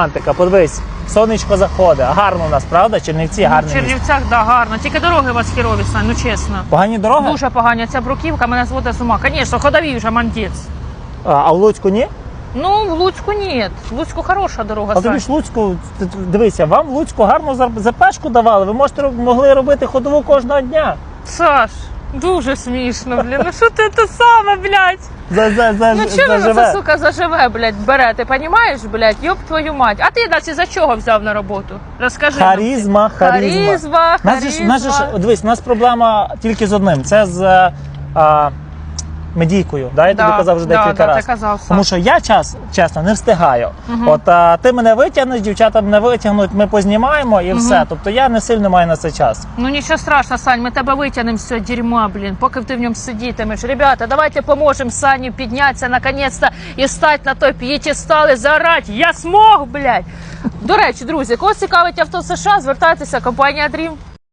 Антика, подивись, сонечко заходить. Гарно у нас, правда? Чернівці В гарне місце. Чернівцях, да, гарно. Тільки дороги у вас херові, Сань, ну чесно. Погані дороги? Дуже погані. Ця бруківка мене зводить з ума. Звісно, ходові вже мандець. А, а в Луцьку ні? Ну, в Луцьку ні. В Луцьку хороша дорога, А тобі ж Луцьку, ти- ти- дивися, вам в Луцьку гарну зар- запешку давали. Ви можете роб- могли робити ходову кожного дня. Саш, дуже смішно, блін. Ну що ти те саме, блядь? За, за, за, Ну чого ви заживе. це, сука, заживе, блядь, бере, ти понімаєш, блядь? йоб твою мать. А ти нас із-за чого взяв на роботу? Розкажи. нам. Харізма, харізма. Харізма, Нас же ж, нас же ж, харізма. дивись, у нас проблема тільки з одним. Це з е, а, медійкою. Да? Я тобі казав вже да, декілька да, разів. казав, Тому що я час, чесно, не встигаю. От а, ти мене витягнеш, дівчата мене витягнуть, ми познімаємо і все. Тобто я не сильно маю на це час. Ну нічого страшного, Сань, ми тебе витягнемо з цього дерьма, блін, поки ти в ньому сидітимеш. Ребята, давайте поможемо Сані піднятися наконець-то і стати на той п'єтестал і заорати. Я смог, блядь. До речі, друзі, кого цікавить авто США, звертайтеся, компанія Dream.